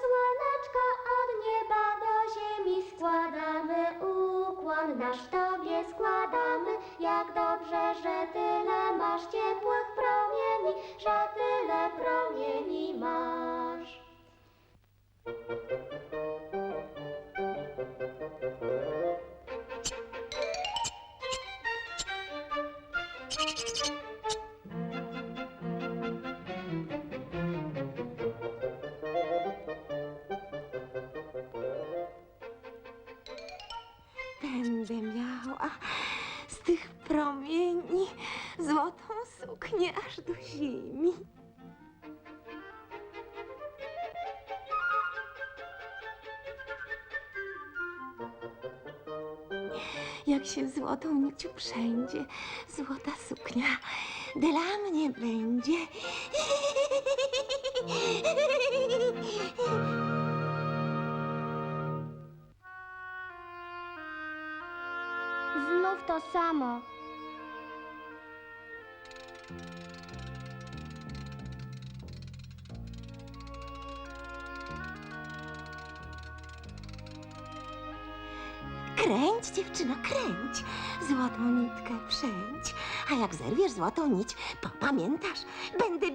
słoneczka od nieba do ziemi składamy, ukłon nasz Tobie składamy. Jak dobrze, że tyle masz ciepłych promieni, że tyle promieni masz. Thank you. Będę miała z tych promieni złotą suknię aż do ziemi. Jak się złotą niciu wszędzie, złota suknia dla mnie będzie. Znów to samo. Kręć, dziewczyno, kręć. Złotą nitkę wszęć. A jak zerwiesz złotą nić, popamiętasz, będę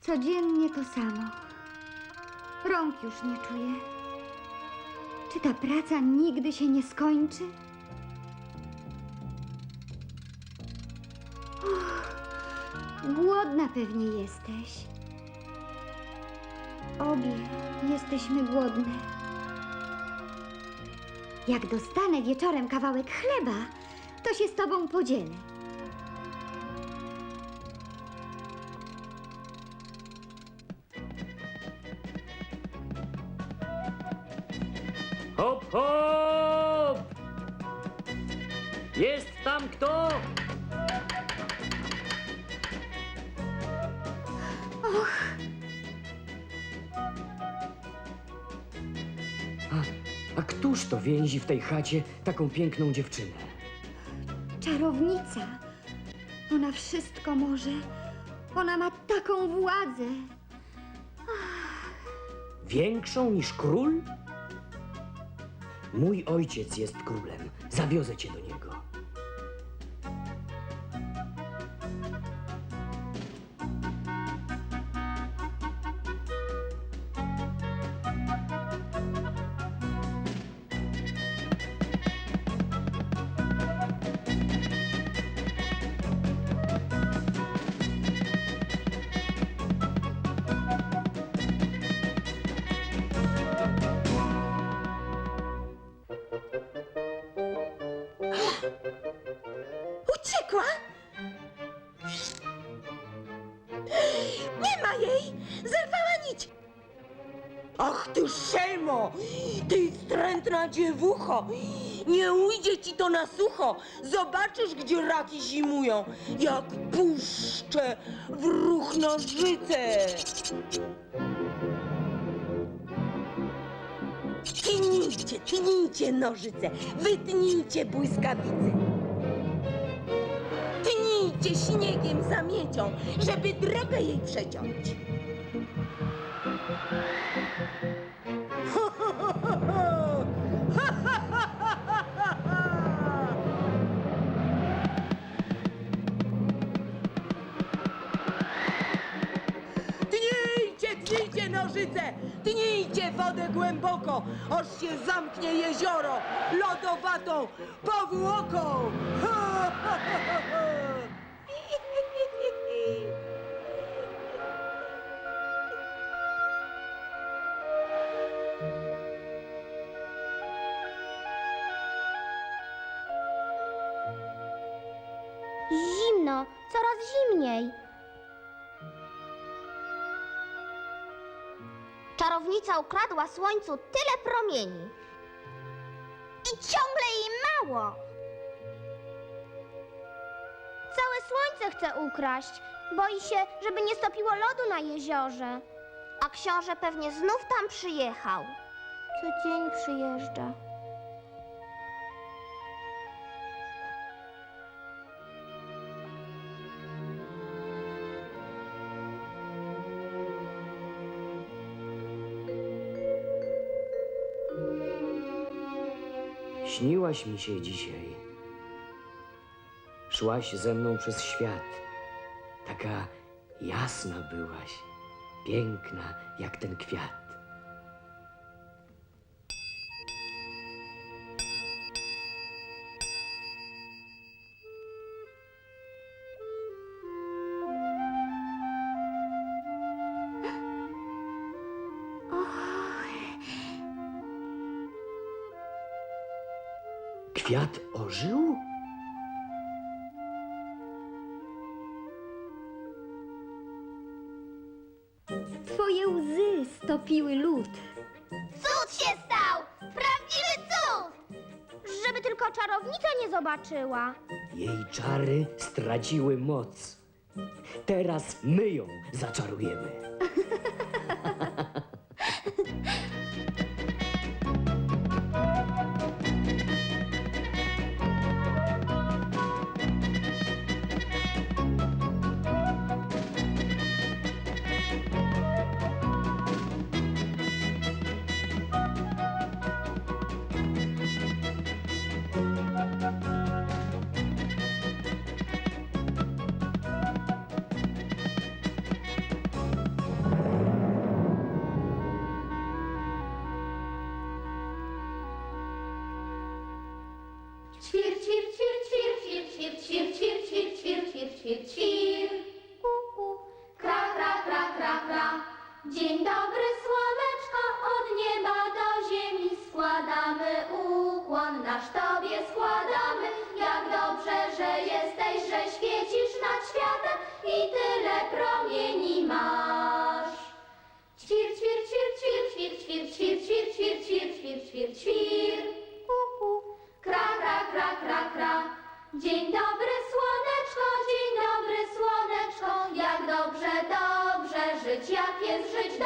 Codziennie to samo. Rąk już nie czuję. Czy ta praca nigdy się nie skończy? Och, głodna pewnie jesteś. Obie jesteśmy głodne. Jak dostanę wieczorem kawałek chleba, to się z tobą podzielę. Hop, hop! Jest tam kto? Któż to więzi w tej chacie taką piękną dziewczynę? Czarownica. Ona wszystko może. Ona ma taką władzę. Większą niż król? Mój ojciec jest królem. Zawiozę cię do niego. Nie ma jej! Zerwała nić! Ach ty szelmo! Ty wstrętna dziewucho! Nie ujdzie ci to na sucho! Zobaczysz, gdzie raki zimują! Jak puszczę w ruch nożyce! Tnijcie, tnijcie nożyce! Wytnijcie błyskawice! Tnijcie śniegiem za miecią, żeby drogę jej przeciąć. Tnijcie, tnijcie nożyce! Tnijcie wodę głęboko, aż się zamknie jezioro lodowatą powłoką! Ha, ha, ha, ha! Zimno, coraz zimniej. Czarownica ukradła słońcu tyle promieni. I ciągle jej mało. Całe słońce chce ukraść. Boi się, żeby nie stopiło lodu na jeziorze. A książę pewnie znów tam przyjechał. Co dzień przyjeżdża. Śniłaś mi się dzisiaj. Szłaś ze mną przez świat. Taka jasna byłaś, piękna jak ten kwiat. Kwiat ożył? Łzy stopiły lód. Cud się stał! Prawdziwy cud! Żeby tylko czarownica nie zobaczyła. Jej czary straciły moc. Teraz my ją zaczarujemy. ćwir, ćwir, ćwir, ćwir, ćwir. Ku, ku. Kra, kra, kra, kra, kra. Dzień dobry, słoneczko, od nieba do ziemi składamy ukłon nasz Tobie składamy. Jak dobrze, że jesteś, że świecisz nad światem i tyle promieni masz. Ćwir, ćwir, ćwir, ćwir, ćwir, ćwir, ćwir, ćwir, ćwir, ćwir, ćwir, ćwir, ćwir. Kra, kra, kra, kra, kra. Dzień dobry, słoneczko, jest żyć